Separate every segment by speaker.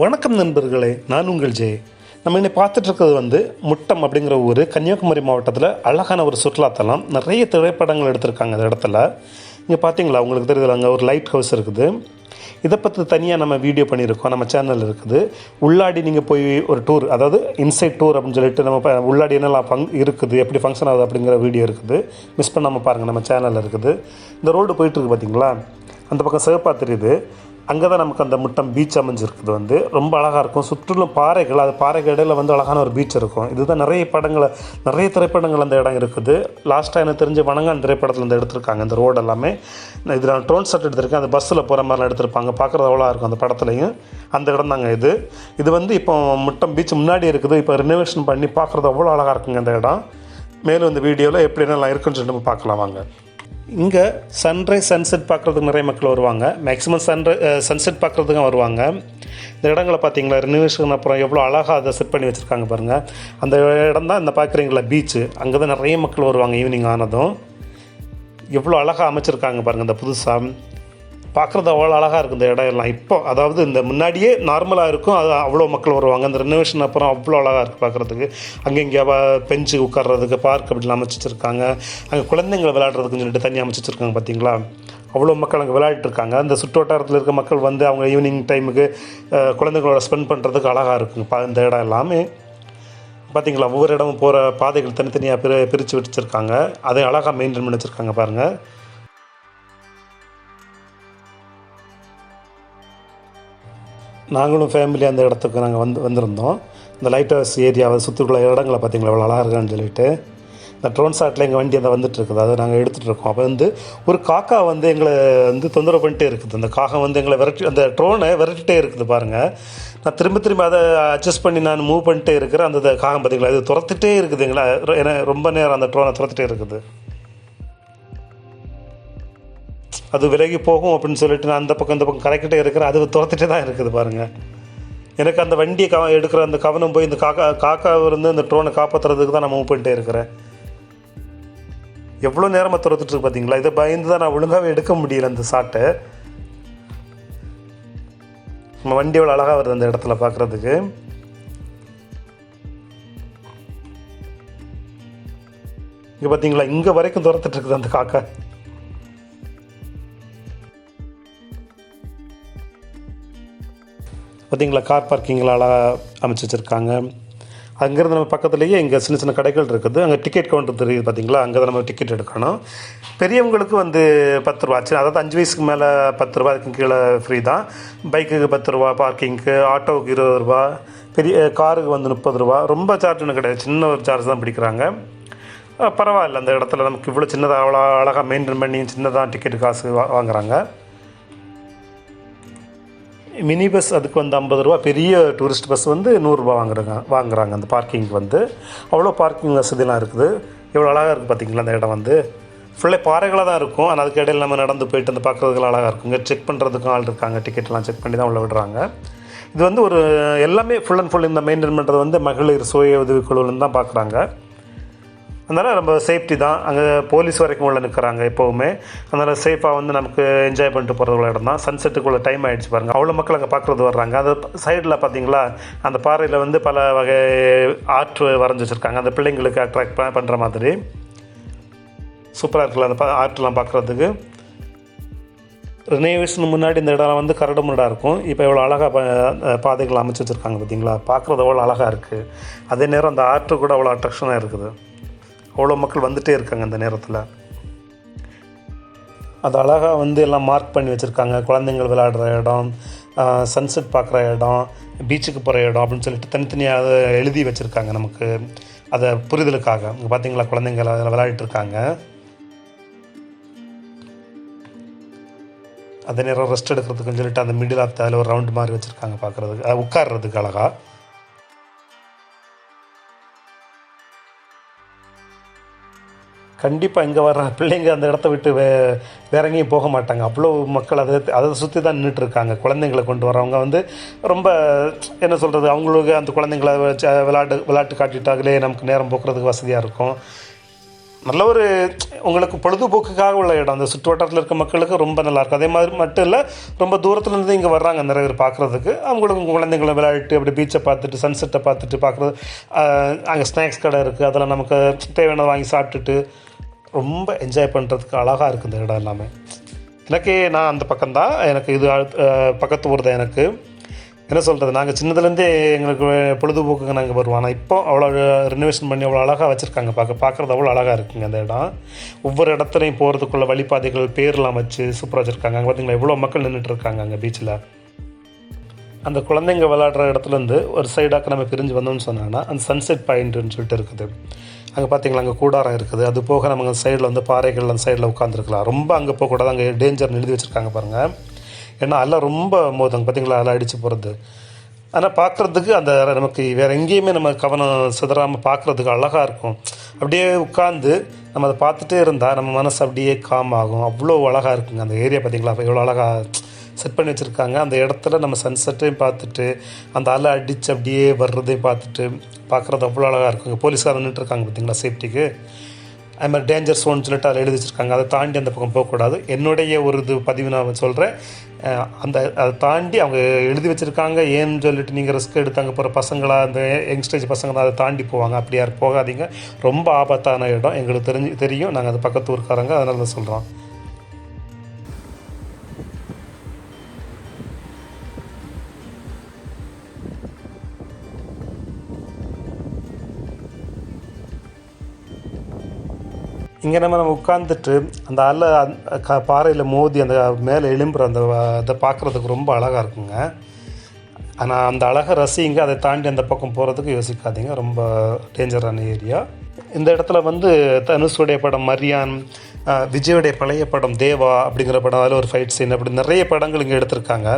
Speaker 1: வணக்கம் நண்பர்களே நான் உங்கள் ஜெய். நம்ம இன்னைக்கு பார்த்துட்டு இருக்கிறது வந்து முட்டம் அப்படிங்கிற ஊர். கன்னியாகுமரி மாவட்டத்தில் அழகான ஒரு சுற்றுலாத்தலம். நிறைய திரைப்படங்கள் எடுத்திருக்காங்க அந்த இடத்துல. இங்கே பார்த்தீங்களா உங்களுக்கு தெரியுது அங்கே ஒரு லைட் ஹவுஸ் இருக்குது. இதை பற்றி தனியாக நம்ம வீடியோ பண்ணியிருக்கோம். நம்ம சேனல் இருக்குது. உள்ளாடி நீங்கள் போய் ஒரு டூர் அதாவது இன்சைட் டூர் அப்படின்னு சொல்லிட்டு நம்ம உள்ளாடி என்னெல்லாம் ஃபங் இருக்குது எப்படி ஃபங்க்ஷன் ஆகுது அப்படிங்கிற வீடியோ இருக்குது. மிஸ் பண்ணாமல் பாருங்கள் நம்ம சேனலில் இருக்குது. இந்த ரோடு போயிட்டுருக்கு பார்த்தீங்களா அந்த பக்கம் சிவப்பாக தெரியுது. அங்கே தான் நமக்கு அந்த முட்டம் பீச் அமைஞ்சிருக்குது வந்து. ரொம்ப அழகாக இருக்கும். சுற்றிலும் பாறைகள் அது பாறைக்கு இடையில் வந்து அழகான ஒரு பீச் இருக்கும். இதுதான் நிறைய படங்களை நிறைய திரைப்படங்கள் அந்த இடம் இருக்குது. லாஸ்ட்டாக எனக்கு தெரிஞ்ச வணங்கான் திரைப்படத்தில் இந்த எடுத்திருக்காங்க. இந்த ரோடு எல்லாமே. நான் இதில் நான் ட்ரோன் செட் எடுத்திருக்கேன். அந்த பஸ்ஸில் போகிற மாதிரிலாம் எடுத்திருப்பாங்க. பார்க்குறது அவ்வளோ இருக்கும் அந்த படத்துலையும். அந்த இடம் தாங்க இது. இது வந்து இப்போ முட்டம் பீச் முன்னாடி இருக்குது. இப்போ ரினோவேஷன் பண்ணி பார்க்குறது அவ்வளோ அழகாக இருக்குங்க அந்த இடம். மேலும் இந்த வீடியோவில் எப்படி என்னெல்லாம் இருக்குன்னு சொல்லிட்டு நம்ம பார்க்கலாம் வாங்க. இங்கே சன்ரைஸ் சன்செட் பார்க்குறதுக்கு நிறைய மக்கள் வருவாங்க. மேக்ஸிமம் சன்ரை சன்செட் பார்க்குறதுக்கும் வருவாங்க. இந்த இடங்களை பார்த்தீங்களா? ரினிவேஷன் அப்புறம் எவ்வளோ அழகாக அதை செட் பண்ணி வச்சுருக்காங்க பாருங்கள் அந்த இடம் தான் இந்த பார்க்குறீங்களா? பீச்சு அங்கே தான் நிறைய மக்கள் வருவாங்க ஈவினிங் ஆனதும். எவ்வளோ அழகாக அமைச்சிருக்காங்க பாருங்கள் இந்த புதுசாக பார்க்குறது அவ்வளோ அழகாக இருக்குது இந்த இடம் எல்லாம். இப்போ அதாவது இந்த முன்னாடியே நார்மலாக இருக்கும். அது அவ்வளோ மக்கள் வருவாங்க. அந்த ரெனோவேஷன் அப்புறம் அவ்வளோ அழகாக இருக்குது பார்க்குறதுக்கு. அங்கே இங்கே பெஞ்சு உட்கார்றதுக்கு பார்க் அப்படிலாம் அமைச்சு வச்சுருக்காங்க அங்கே குழந்தைங்களை விளையாடுறதுக்குன்னு சொல்லிட்டு தண்ணி அமைச்சு வச்சுருக்காங்க பார்த்தீங்களா அவ்வளோ மக்கள் அங்கே விளையாடிட்டு இருக்காங்க. அந்த சுற்றுவட்டாரத்தில் இருக்க மக்கள் வந்து அவங்க ஈவினிங் டைமுக்கு குழந்தைங்களோட ஸ்பெண்ட் பண்ணுறதுக்கு அழகாக இருக்குங்க. பா இந்த இடம் எல்லாமே. பார்த்தீங்களா ஒவ்வொரு இடமும் போகிற பாதைகள் தனித்தனியாக பிரி பிரித்து வச்சுருக்காங்க அதை அழகாக மெயின்டைன் பண்ணி வச்சுருக்காங்க பாருங்கள் நாங்களும் ஃபேமிலி அந்த இடத்துக்கு நாங்கள் வந்து வந்திருந்தோம். இந்த லைட் ஹவுஸ் ஏரியாவை சுற்றுக்குள்ள இடங்களை பார்த்தீங்களா எவ்வளோ அழகாக இருக்கான்னு சொல்லிட்டு. இந்த ட்ரோன் ஷாட்டில் எங்கள் வண்டி அந்த வந்துட்டுருக்குது அதை நாங்கள் எடுத்துகிட்டு இருக்கோம். அப்போ வந்து ஒரு காக்கா வந்து எங்களை வந்து தொந்தரவு பண்ணிட்டே இருக்குது. அந்த காகம் வந்து எங்களை விரட்டி அந்த ட்ரோனை விரட்டிட்டே இருக்குது பாருங்கள் நான் திரும்ப திரும்ப அதை அட்ஜஸ்ட் பண்ணி நான் மூவ் பண்ணிட்டே இருக்கிறேன். அந்த காகம் பார்த்தீங்களா இது துரத்துட்டே இருக்குது எங்களை. ஏன்னா ரொம்ப நேரம் அந்த ட்ரோனை துரத்துட்டே இருக்குது. அது விலகி போகும் அப்படின்னு சொல்லிட்டு நான் அந்த பக்கம் இந்த பக்கம் கரைக்கிட்டே இருக்கிறேன். அது துரத்துட்டே தான் இருக்குது பாருங்கள் எனக்கு அந்த வண்டியை கவ எடுக்கிற அந்த கவனம் போய் இந்த காக்கா காக்காவிலிருந்து இருந்து இந்த ட்ரோனை காப்பாற்றுறதுக்கு தான் நான் மூவ் பண்ணிட்டே இருக்கிறேன். எவ்வளோ நேரமாக துரத்துட்டு பார்த்தீங்களா இதை பயந்து தான் நான் ஒழுங்காகவே எடுக்க முடியல அந்த சாட்டை. நம்ம வண்டி எவ்வளோ அழகாக வருது அந்த இடத்துல பார்க்குறதுக்கு இங்கே பார்த்தீங்களா இங்கே வரைக்கும் துரத்துட்டு இருக்குது அந்த காக்கா. பார்த்தீங்களா கார் பார்க்கிங்கில் அழகாக அமைச்சு வச்சுருக்காங்க. அங்கேருந்து நம்ம பக்கத்துலேயே இங்கே சின்ன சின்ன கடைகள் இருக்குது. அங்கே டிக்கெட் கவுண்டர் தெரியுது பார்த்தீங்களா? அங்கே தான் நம்ம டிக்கெட் எடுக்கணும். பெரியவங்களுக்கு வந்து பத்து ரூபா. சரி அதாவது அஞ்சு வயசுக்கு மேலே பத்து ரூபா அதுக்கு கீழே ஃப்ரீ தான். பைக்குக்கு பத்து ரூபா பார்க்கிங்க்கு ஆட்டோவுக்கு இருபது ரூபா பெரிய காருக்கு வந்து முப்பது ரூபா. ரொம்ப சார்ஜ் ஒன்றும் கிடையாது. சின்ன ஒரு சார்ஜ் தான் பிடிக்கிறாங்க. பரவாயில்ல அந்த இடத்துல நமக்கு இவ்வளோ சின்னதாக அவ்வளோ அழகாக மெயின்டைன் பண்ணி சின்னதாக டிக்கெட் காசு வாங்குறாங்க. மினி பஸ் அதுக்கு வந்து ஐம்பது ரூபா பெரிய டூரிஸ்ட் பஸ் வந்து நூறுரூபா வாங்குறாங்க வாங்குறாங்க. அந்த பார்க்கிங்க்கு வந்து. அவ்வளோ பார்க்கிங் வசதிலாம் இருக்குது. எவ்வளோ அழகாக இருக்குது பார்த்தீங்களா அந்த இடம் வந்து? ஃபுல்லாக பாறைகளாக தான் இருக்கும். ஆனால் அதுக்கு இடையில் நம்ம நடந்து போயிட்டு வந்து பார்க்குறதுக்குலாம் அழகாக இருக்குங்க செக் பண்ணுறதுக்கும் ஆள் இருக்காங்க. டிக்கெட்லாம் செக் பண்ணி தான் உள்ள விடுறாங்க. இது வந்து ஒரு எல்லாமே ஃபுல் அண்ட் ஃபுல் இந்த மெயின்டைன் பண்ணுறது வந்து மகளிர் சுய உதவிக்குழுன்னு தான் பார்க்குறாங்க. அதனால் நம்ம சேஃப்டி தான். அங்கே போலீஸ் வரைக்கும் உள்ள நிற்கிறாங்க எப்போவுமே. அதனால் சேஃபாக வந்து நமக்கு என்ஜாய் பண்ணிட்டு போகிறதுக்குள்ள இடம் தான். சன்செட்டுக்குள்ளே டைம் ஆகிடுச்சு பாருங்கள் அவ்வளோ மக்கள் அங்கே பார்க்குறது வர்றாங்க. அந்த சைடில் பார்த்தீங்களா அந்த பாறையில் வந்து பல வகை ஆர்ட் வரைஞ்சி வச்சுருக்காங்க. அந்த பிள்ளைங்களுக்கு அட்ராக்ட் பண்ணுற மாதிரி. சூப்பராக இருக்குல்ல அந்த பா- ஆர்ட்லாம் பார்க்குறதுக்கு ரினோவேஷன் முன்னாடி இந்த இடம் வந்து கரடு முரடாக இருக்கும். இப்போ எவ்வளோ அழகாக பாதைகள் அமைச்சு வச்சுருக்காங்க பார்த்தீங்களா பார்க்குறது அவ்வளோ அழகாக இருக்குது அதே நேரம் அந்த ஆர்ட்டு கூட அவ்வளோ அட்ராக்ஷனாக இருக்குது. அவ்வளோ மக்கள் வந்துகிட்டே இருக்காங்க அந்த நேரத்தில். அது அழகாக வந்து எல்லாம் மார்க் பண்ணி வச்சுருக்காங்க. குழந்தைங்கள் விளையாடுற இடம் சன்செட் பார்க்குற இடம் பீச்சுக்கு போகிற இடம் அப்படின்னு சொல்லிட்டு தனித்தனியாக எழுதி வச்சுருக்காங்க நமக்கு. அதை புரிதலுக்காக. இங்கே பார்த்தீங்களா குழந்தைங்க அதில் விளையாடிட்டு இருக்காங்க. அதே நேரம் ரெஸ்ட் எடுக்கிறதுக்குன்னு சொல்லிட்டு அந்த மிடில் ஆஃப் அதில் ஒரு ரவுண்ட் மாதிரி வச்சுருக்காங்க பார்க்குறதுக்கு உட்கார்றதுக்கு அழகாக கண்டிப்பாக இங்கே வர்ற பிள்ளைங்க அந்த இடத்த விட்டு வே வேற எங்கேயும் போக மாட்டாங்க. அவ்வளோ மக்கள் அதை அதை சுற்றி தான் நின்றுட்டு இருக்காங்க குழந்தைங்களை கொண்டு வரவங்க வந்து ரொம்ப என்ன சொல்கிறது அவங்களுக்கு அந்த குழந்தைங்களை வச்சு விளையாட்டு விளையாட்டு காட்டிட்டாங்களே நமக்கு நேரம் போக்குறதுக்கு வசதியாக இருக்கும். நல்ல ஒரு உங்களுக்கு பொழுதுபோக்குக்காக உள்ள இடம். அந்த சுற்றுவட்டாரத்தில் இருக்க மக்களுக்கு ரொம்ப நல்லாயிருக்கும் அதே மாதிரி மட்டும் இல்லை ரொம்ப தூரத்துலேருந்து இங்கே வர்றாங்க நிறைய பேர் பார்க்குறதுக்கு அவங்களுக்கு குழந்தைங்களை விளையாட்டு அப்படி பீச்சை பார்த்துட்டு சன்செட்டை பார்த்துட்டு பார்க்குறது அங்கே ஸ்நாக்ஸ் கடை இருக்குது அதெல்லாம் நமக்கு தேவையானதை வாங்கி சாப்பிட்டுட்டு ரொம்ப என்ஜாய் பண்ணுறதுக்கு அழகாக இருக்குது இந்த இடம் எல்லாமே. எனக்கு நான் அந்த பக்கம்தான். எனக்கு இது பக்கத்து ஊர் தான் எனக்கு. என்ன சொல்கிறது நாங்கள் சின்னதுலேருந்தே எங்களுக்கு பொழுதுபோக்குங்க நாங்கள் வருவோம். ஆனால் இப்போ அவ்வளோ ரினோவேஷன் பண்ணி அவ்வளோ அழகாக வச்சுருக்காங்க. பார்க்க பார்க்குறது அவ்வளோ அழகாக இருக்குங்க அந்த இடம். ஒவ்வொரு இடத்துலையும் போகிறதுக்குள்ள வழிபாதைகள் பேர்லாம் வச்சு சூப்பராக வச்சுருக்காங்க. அங்கே பார்த்தீங்களா எவ்வளோ மக்கள் நின்றுட்டு இருக்காங்க அங்கே பீச்சில் அந்த குழந்தைங்க விளாடுற இடத்துலேருந்து ஒரு சைடாக நம்ம பிரிஞ்சு வந்தோம்னு சொன்னாங்கன்னா அந்த சன்செட் பாயிண்ட்டுன்னு சொல்லிட்டு இருக்குது. அங்கே பார்த்தீங்களா அங்கே கூடாரம் இருக்குது. அது போக நம்ம அந்த சைடில் வந்து பாறைகள் அந்த சைடில் உட்காந்துருக்கலாம் ரொம்ப அங்கே போகக்கூடாது அங்கே டேஞ்சர்னு எழுதி வச்சுருக்காங்க பாருங்கள் ஏன்னா எல்லாம் ரொம்ப மோதுங்க பார்த்தீங்களா எல்லாம் அடித்து போகிறது ஆனால் பார்க்குறதுக்கு அந்த நமக்கு வேறு எங்கேயுமே நம்ம கவனம் சிதறாமல் பார்க்குறதுக்கு அழகாக இருக்கும். அப்படியே உட்காந்து நம்ம அதை பார்த்துட்டே இருந்தால் நம்ம மனசு அப்படியே காம் ஆகும். அவ்வளோ அழகாக இருக்குங்க. அந்த ஏரியா பார்த்தீங்களா எவ்வளோ அழகாக செட் பண்ணி வச்சுருக்காங்க. அந்த இடத்துல நம்ம சன்செட்டையும் பார்த்துட்டு அந்த அலை அடித்து அப்படியே வர்றதையும் பார்த்துட்டு பார்க்குறது அவ்வளோ அழகாக இருக்குங்க போலீஸ்கார் நின்றுட்டு பார்த்தீங்களா சேஃப்டிக்கு அது மாதிரி டேஞ்சர் சோன் சொல்லிட்டு அதில் எழுதி வச்சுருக்காங்க. அதை தாண்டி அந்த பக்கம் போகக்கூடாது. என்னுடைய ஒரு இது பதிவு நான் சொல்கிறேன் அந்த அதை தாண்டி அவங்க எழுதி வச்சுருக்காங்க. ஏன்னு சொல்லிட்டு நீங்கள் ரிஸ்க் எடுத்து அங்கே போகிற பசங்களாக அந்த யங்ஸ்டேஜ் பசங்க தான் அதை தாண்டி போவாங்க. அப்படி யாரும் போகாதீங்க. ரொம்ப ஆபத்தான இடம். எங்களுக்கு தெரிஞ்சு தெரியும். நாங்கள் அது பக்கத்து ஊருக்காரங்க அதனால தான் சொல்கிறோம் இங்கே நம்ம நம்ம உட்காந்துட்டு அந்த அலை அந்த க பாறையில் மோதி அந்த மேலே எழும்புற அந்த அதை பார்க்குறதுக்கு ரொம்ப அழகாக இருக்குங்க. ஆனால் அந்த அழகை ரசிங்க அதை தாண்டி அந்த பக்கம் போகிறதுக்கு யோசிக்காதீங்க. ரொம்ப டேஞ்சரான ஏரியா இந்த இடத்துல வந்து தனுஷுடைய படம் மரியான் விஜயுடைய பழைய படம் தேவா அப்படிங்கிற படம் அதில் ஒரு ஃபைட் சீன் அப்படி நிறைய படங்கள் இங்கே எடுத்திருக்காங்க.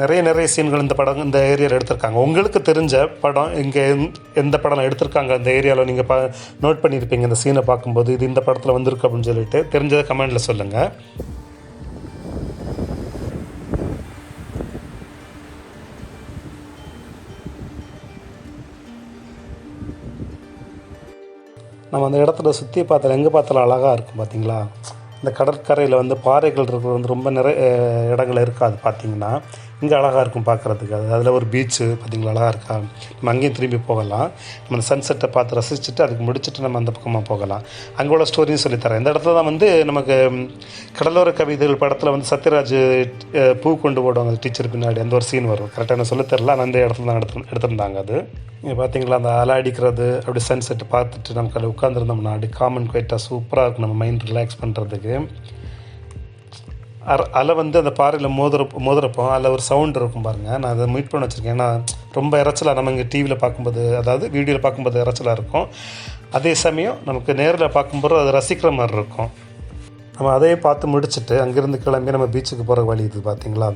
Speaker 1: நிறைய நிறைய சீன்கள் இந்த படம் இந்த ஏரியாவில் எடுத்திருக்காங்க. உங்களுக்கு தெரிஞ்ச படம் இங்கே எந்த படம் எடுத்திருக்காங்க? இந்த ஏரியாவில் நீங்கள் பா நோட் பண்ணியிருப்பீங்க இந்த சீனை பார்க்கும்போது இது இந்த படத்தில் வந்திருக்கு அப்படின்னு சொல்லிட்டு. தெரிஞ்சதை கமெண்டில் சொல்லுங்கள் நம்ம அந்த இடத்துல சுற்றி பார்த்தாலும் எங்கே பார்த்தாலும் அழகாக இருக்கும் பார்த்தீங்களா இந்த கடற்கரையில் வந்து பாறைகள் இருக்கிறது வந்து ரொம்ப நிறைய இடங்கள் இருக்காது பார்த்தீங்கன்னா இங்கே அழகாக இருக்கும் பார்க்குறதுக்கு அது அதில் ஒரு பீச்சு பார்த்தீங்களா அழகாக இருக்கா? நம்ம அங்கேயும் திரும்பி போகலாம். நம்ம அந்த சன்செட்டை பார்த்து ரசிச்சுட்டு அதுக்கு முடிச்சுட்டு நம்ம அந்த பக்கமாக போகலாம். அங்கே உள்ள ஸ்டோரியும் சொல்லித்தரேன் இந்த இடத்துல தான் வந்து நமக்கு கடலோர கவிதைகள் படத்தில் வந்து சத்யராஜ் பூ கொண்டு போடுவாங்க டீச்சர் பின்னாடி அந்த ஒரு சீன் வரும். கரெக்டாக என்ன சொல்லித் ஆனால் அந்த இடத்துல தான் எடுத்து எடுத்திருந்தாங்க அது. இங்கே பார்த்தீங்களா அந்த அலை அடிக்கிறது அப்படி சன்செட் பார்த்துட்டு நமக்கு அதில் உட்காந்துருந்தோம்னா அப்படி காமன் குவைட்டாக சூப்பராக இருக்கும். நம்ம மைண்ட் ரிலாக்ஸ் பண்ணுறதுக்கு அலை வந்து அந்த பாறையில் மோதுற மோதுறப்போ அதில் ஒரு சவுண்ட் இருக்கும் பாருங்கள் நான் அதை மீட் பண்ண வச்சுருக்கேன். ஏன்னா ரொம்ப இறைச்சலாக நம்ம இங்கே டிவியில் பார்க்கும்போது அதாவது வீடியோவில் பார்க்கும்போது இறைச்சலாக இருக்கும். அதே சமயம் நமக்கு நேரில் பார்க்கும்போது அதை ரசிக்கிற மாதிரி இருக்கும். நம்ம அதையே பார்த்து முடிச்சுட்டு அங்கேருந்து கிளம்பி நம்ம பீச்சுக்கு போகிற வழி இது பார்த்தீங்களா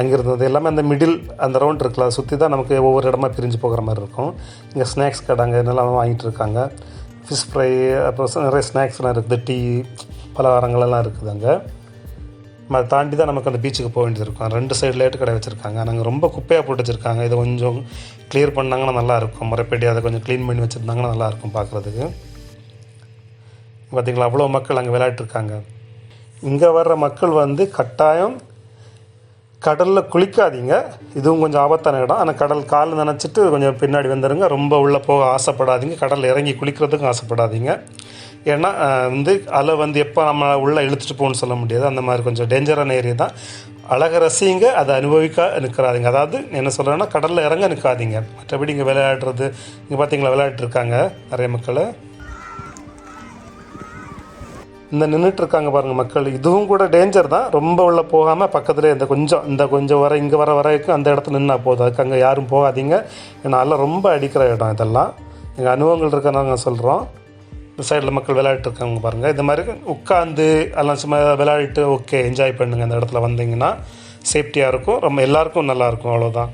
Speaker 1: அங்கேருந்து அது எல்லாமே அந்த மிடில் அந்த ரவுண்ட் இருக்குல்ல அதை சுற்றி தான் நமக்கு ஒவ்வொரு இடமா பிரிஞ்சு போகிற மாதிரி இருக்கும். இங்கே ஸ்நாக்ஸ் கடை அங்கே என்னெல்லாம் வாங்கிட்டு இருக்காங்க. ஃபிஷ் ஃப்ரை அப்புறம் நிறைய ஸ்நாக்ஸ்லாம் இருக்குது. டீ பலகாரங்களெல்லாம் இருக்குது அங்கே. அதை தாண்டி தான் நமக்கு அந்த பீச்சுக்கு போக வேண்டியது இருக்கும். ரெண்டு சைடு லேட்டு கடை வச்சுருக்காங்க. நாங்கள் ரொம்ப குப்பையாக போட்டு வச்சுருக்காங்க. இதை கொஞ்சம் க்ளியர் பண்ணாங்கன்னா நல்லாயிருக்கும் முறைப்படி அதை கொஞ்சம் க்ளீன் பண்ணி வச்சுருந்தாங்கன்னா நல்லாயிருக்கும் பார்க்குறதுக்கு. பார்த்திங்களா அவ்வளோ மக்கள் அங்கே விளையாட்டுருக்காங்க இங்கே வர்ற மக்கள் வந்து கட்டாயம் கடலில் குளிக்காதீங்க. இதுவும் கொஞ்சம் ஆபத்தான இடம். ஆனால் கடல் கால் நினச்சிட்டு கொஞ்சம் பின்னாடி வந்துடுங்க ரொம்ப உள்ளே போக ஆசைப்படாதீங்க. கடலில் இறங்கி குளிக்கிறதுக்கும் ஆசைப்படாதீங்க. ஏன்னா வந்து அலை வந்து எப்போ நம்ம உள்ளே இழுத்துட்டு போகணும்னு சொல்ல முடியாது. அந்த மாதிரி கொஞ்சம் டேஞ்சரான ஏரியா தான். அழகை ரசிங்க அதை அனுபவிக்க நிற்கிறாதீங்க அதாவது என்ன சொல்கிறேன்னா கடலில் இறங்க நிற்காதீங்க. மற்றபடி இங்கே விளையாடுறது இங்கே பார்த்தீங்களா விளையாட்டுருக்காங்க நிறைய மக்கள். இந்த நின்றுட்டுருக்காங்க பாருங்கள் மக்கள். இதுவும் கூட டேஞ்சர் தான். ரொம்ப உள்ள போகாமல் பக்கத்தில் இந்த கொஞ்சம் இந்த கொஞ்சம் வர இங்கே வர வரைக்கும் அந்த இடத்துல நின்னா போதும். அதுக்கு அங்கே யாரும் போகாதீங்க. ஏன்னா அதெல்லாம் ரொம்ப அடிக்கிற இடம் இதெல்லாம். எங்கள் அனுபவங்கள் இருக்கிற நாங்கள் சொல்கிறோம் இந்த சைடில் மக்கள் விளையாட்டு இருக்காங்க பாருங்கள் இந்த மாதிரி உட்காந்து எல்லாம் சும்மா விளையாடிட்டு ஓகே என்ஜாய் பண்ணுங்கள் இந்த இடத்துல வந்தீங்கன்னா சேஃப்டியாக இருக்கும். ரொம்ப எல்லாருக்கும் நல்லாயிருக்கும் அவ்வளோதான்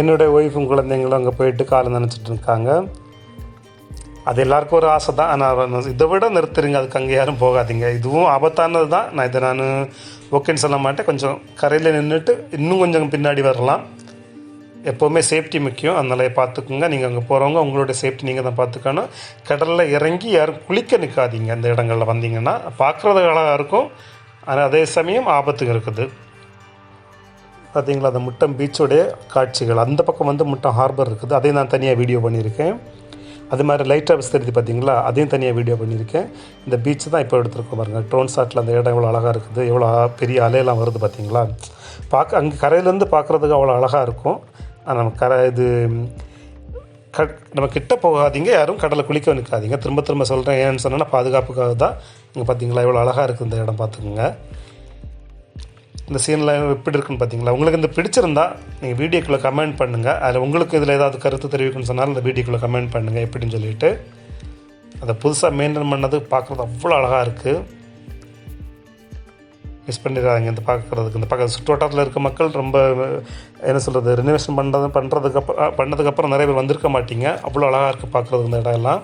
Speaker 1: என்னுடைய ஒய்ஃபும் குழந்தைங்களும் அங்கே போயிட்டு காலம் நினச்சிட்டு இருக்காங்க. அது எல்லாருக்கும் ஒரு ஆசை தான். ஆனால் இதை விட நிறுத்துறீங்க. அதுக்கு அங்கே யாரும் போகாதீங்க. இதுவும் ஆபத்தானது தான். நான் இதை நான் ஓகேன்னு சொல்ல மாட்டேன். கொஞ்சம் கரையில் நின்றுட்டு இன்னும் கொஞ்சம் பின்னாடி வரலாம். எப்போவுமே சேஃப்டி முக்கியம். அதனால பார்த்துக்குங்க. நீங்கள் அங்கே போகிறவங்க உங்களுடைய சேஃப்டி நீங்கள் தான் பார்த்துக்கணும். கடலில் இறங்கி யாரும் குளிக்க நிற்காதீங்க அந்த இடங்களில் வந்தீங்கன்னா பார்க்குறது அழகாக இருக்கும். ஆனால் அதே சமயம் ஆபத்துங்க இருக்குது. பார்த்தீங்களா அந்த முட்டம் பீச்சோடைய காட்சிகள். அந்த பக்கம் வந்து முட்டம் ஹார்பர் இருக்குது. அதையும் நான் தனியாக வீடியோ பண்ணியிருக்கேன். அது மாதிரி லைட் ஹவுஸ் தெரியுது பார்த்தீங்களா? அதையும் தனியாக வீடியோ பண்ணியிருக்கேன். இந்த பீச்சு தான் இப்போ எடுத்துருக்கோம் பாருங்க. ட்ரோன் ஷாட்டில் அந்த இடம் எவ்வளோ அழகாக இருக்குது. எவ்வளோ பெரிய அலையெல்லாம் வருது பார்த்தீங்களா? பார்க்க அங்கே கரையிலேருந்து பார்க்குறதுக்கு அவ்வளோ அழகாக இருக்கும். ஆனால் நம்ம கரை இது க நம்ம கிட்ட போகாதீங்க. யாரும் கடலை குளிக்க நிற்காதீங்க. திரும்ப திரும்ப சொல்கிறேன் ஏன்னு சொன்னால் பாதுகாப்புக்காக தான். இங்கே பார்த்தீங்களா? எவ்வளோ அழகாக இருக்குது இந்த இடம் பார்த்துக்குங்க. இந்த சீனில் எப்படி இருக்குன்னு பார்த்தீங்களா உங்களுக்கு இந்த பிடிச்சிருந்தா நீங்கள் வீடியோக்குள்ளே கமெண்ட் பண்ணுங்கள் அதில் உங்களுக்கு இதில் ஏதாவது கருத்து தெரிவிக்கணும்னு சொன்னாலும் இந்த வீடியோக்குள்ளே கமெண்ட் பண்ணுங்கள் எப்படின்னு சொல்லிட்டு. அதை புதுசாக மெயின்டைன் பண்ணது பார்க்குறது அவ்வளோ அழகாக இருக்குது மிஸ் பண்ணிடுறாங்க இந்த பார்க்குறதுக்கு. இந்த பக்கம் சுற்றுவட்டாரத்தில் இருக்க மக்கள் ரொம்ப என்ன சொல்கிறது ரினோவேஷன் பண்ணுறது பண்ணுறதுக்கு அப்புறம் பண்ணதுக்கப்புறம் நிறைய பேர் வந்திருக்க மாட்டீங்க. அவ்வளோ அழகாக இருக்குது பார்க்குறதுக்கு இந்த இடம் எல்லாம்